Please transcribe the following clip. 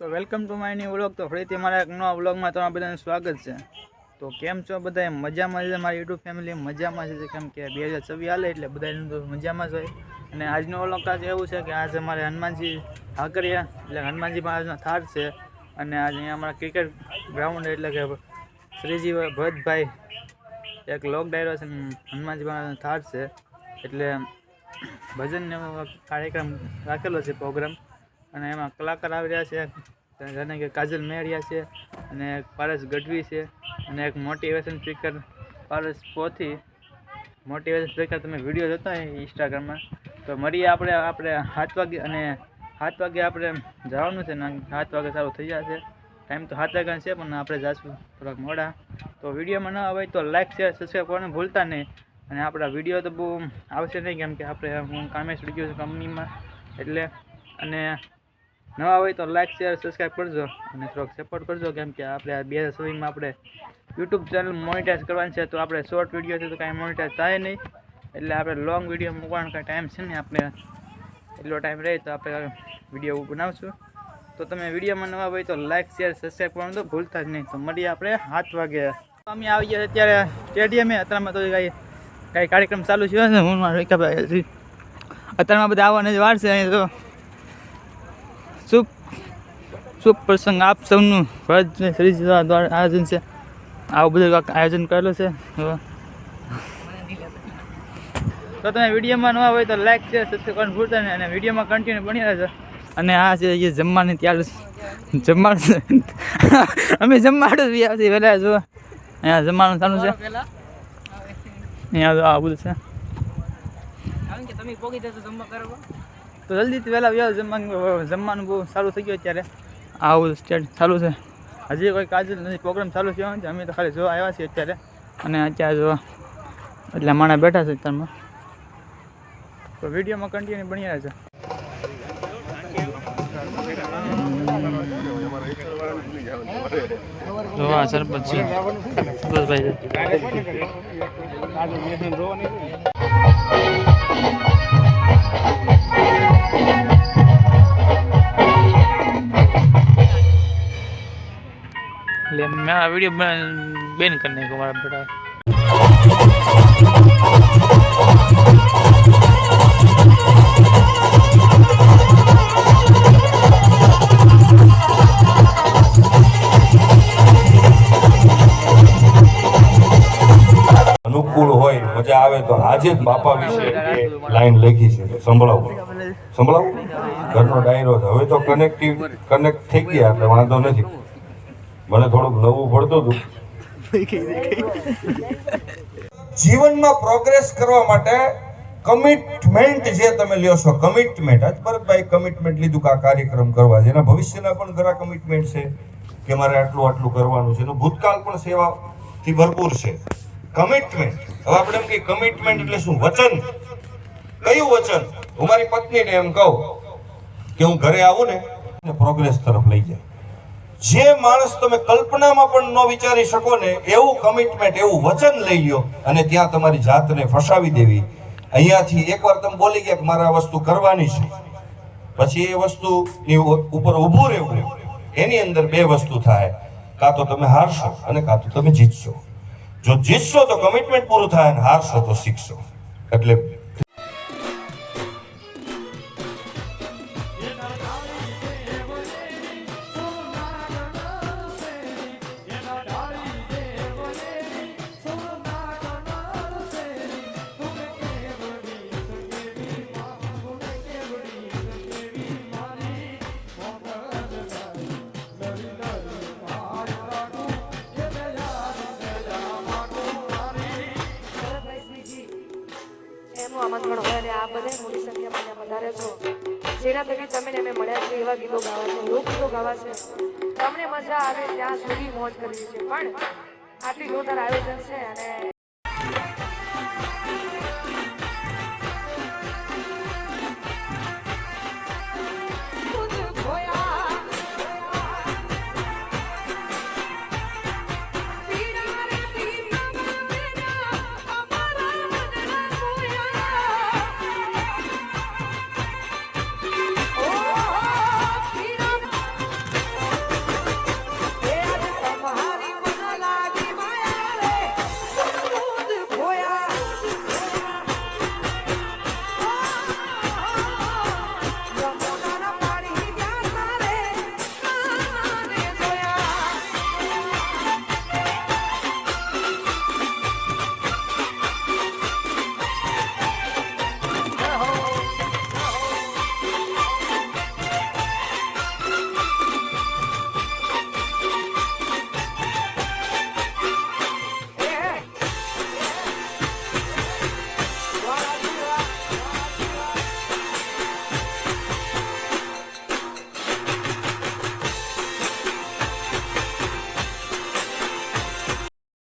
તો welcome to my new vlog તો ફરીથી મારા એક નવા વ્લોગમાં તમારા બધાનું સ્વાગત છે. તો કેમ છો બધા મજામાં છે મારી યુટ્યુબ ફેમિલી મજામાં છે કેમ કે બે હજાર છવ્વીસ હાલે એટલે બધાને મજામાં જ હોય. અને આજનો વ્લોગ કાચ એવું છે કે આજે અમારે હનુમાનજી હાકરિયા, એટલે હનુમાનજી મહારાજનો થાળ છે. અને આજે અહીંયા અમારા ક્રિકેટ ગ્રાઉન્ડ એટલે કે શ્રીજી ભરતભાઈ એક લોક ડાયરો છે હનુમાનજી મહારાજનો થાળ છે. એટલે ભજનનો કાર્યક્રમ રાખેલો છે પ્રોગ્રામ અને એમાં કલાકાર આવી રહ્યા છે. જેને કે કાજલ મેળિયા છે અને એક પારસ ગઢવી છે અને એક motivation speaker Paras Pothi. Motivation speaker તમે વીડિયો જોતા હોય ઇન્સ્ટાગ્રામમાં તો મળીએ આપણે આપણે સાત વાગે અને સાત વાગે આપણે જવાનું છે ને સાત વાગે સારું થઈ જશે. ટાઈમ તો સાત વાગ્યાનો છે પણ આપણે જાશું થોડાક મોડા. તો વિડીયોમાં ન આવે તો લાઈક શેર સબસ્ક્રાઈબ કરવાનું ભૂલતા નહીં. અને આપણા વીડિયો તો બહુ આવશે નહીં કેમ કે આપણે, હું કામે ચડી ગયો છું કંપનીમાં. એટલે અને નવા હોય તો લાઈક શેર સબસ્ક્રાઈબ કરજો અને થોડોક સપોર્ટ કરજો, કેમ કે આપણે બે હજાર છવ્વીસમાં આપણે યુટ્યુબ ચેનલ મોનિટાઈઝ કરવાની છે, તો આપણે શોર્ટ વીડિયો છે તો કાંઈ મોનિટાઈઝ થાય નહીં. એટલે આપણે લોંગ વીડિયો મૂકવાનો કાંઈ ટાઈમ છે ને આપણે. એટલો ટાઈમ રહે તો આપણે વીડિયો બનાવશું. તો તમે વિડીયોમાં નવા હોય તો લાઈક શેર સબસ્ક્રાઈબ કરવાનું તો ભૂલતા જ નહીં. તો મળીએ આપણે સાત વાગે. અમે આવી ગયા અત્યારે સ્ટેડિયમે અત્યારમાં તો કાંઈ કાંઈ કાર્યક્રમ ચાલુ છે. હું મારો અત્યારમાં બધા આવવાની જ વાર છે અહીં તો. શુભ શુભ પ્રસંગ આપ સૌનું ભરત શ્રી દ્વારા આયોજન છે. આવું બધું આયોજન કરેલું છે. તો તમે વિડીયોમાં નવા હોય તો લાઈક છે સબસ્ક્રાઈબ ભૂલતા નહીં. અને વિડીયોમાં કન્ટિન્યુ બની રહેશે અને આ છે એ જમવાની ત્યારે જમવાનું અમે જમવાનું બી આવતી વહેલા જો અહીંયા જમવાનું ચાલુ છે. અહીંયા આ બધું છે. તો જલ્દીથી વહેલા વ્યાવ જમવાનું જમવાનું બહુ સારું થઈ ગયું અત્યારે. આવું સ્ટેટ ચાલુ છે. હજી કોઈ કાજ નથી, પ્રોગ્રામ ચાલુ થયો નથી. અમે તો ખાલી જોવા આવ્યા છીએ અત્યારે. અને અત્યારે જોવા એટલે માણા બેઠા છે અત્યારમાં. તો વિડીયોમાં કન્ટિન્યુ બની રહ્યા છે. જોવા સરપંચ મેં આ વીડિયો બેન કરી નાખ્યો મારા બેટા અનુકૂળ હોય, મજા આવે તો આજે જ બાપા વિશે લાઈન લખી છે. સંભળાવું. સંભળાવું? ઘરનો ડાયરો હવે તો કનેક્ટિવ કનેક્ટ થઈ ગયા, એટલે વાંધો નથી. મને થોડુંક નવું પડતું હતું. જીવનમાં પ્રોગ્રેસ કરવા માટે કમિટમેન્ટ જે તમે લ્યો છો કમિટમેન્ટ આજ ભરતભાઈ કમિટમેન્ટ લીધું કે આ કાર્યક્રમ કરવા એના ભવિષ્યના પણ ઘણા કમિટમેન્ટ છે કે મારે આટલું આટલું કરવાનું છે. એનું ભૂતકાળ પણ સેવાથી ભરપૂર છે. કમિટમેન્ટ હવે આપણે એમ કે કમિટમેન્ટ એટલે શું? વચન. કયું વચન? હું મારી પત્નીને એમ કહું કે હું ઘરે આવું ને પ્રોગ્રેસ તરફ લઈ જાય. જે માણસ તમે કલ્પનામાં પણ ન વિચારી શકો ને, એવું કમિટમેન્ટ એવું વચન લઈ લ્યો અને ત્યાં તમારી જાતને ફસાવી દેવી. અહીંયાથી એકવાર તમે બોલી ગયા કે મારે આ વસ્તુ કરવાની છે. પછી એ વસ્તુની ઉપર ઊભું રહેવું. એની અંદર બે વસ્તુ થાય. કાં તો તમે હારશો અને કાં તો તમે જીતશો. જો જીતશો તો કમિટમેન્ટ પૂરું થાય અને હારશો તો શીખશો. એટલે એનું આમંત્રણ હોય અને આ બધા મોટી સંખ્યામાં ત્યાં વધારે છો. જેના થકી તમે અમે મળ્યા છે, એવા ગીતો ગાવા છે લોકગીતો ગાવા છે. તમને મજા આવે ત્યાં સુધી મોજ કરવી છે. પણ આટલી જોરદાર આયોજન છે અને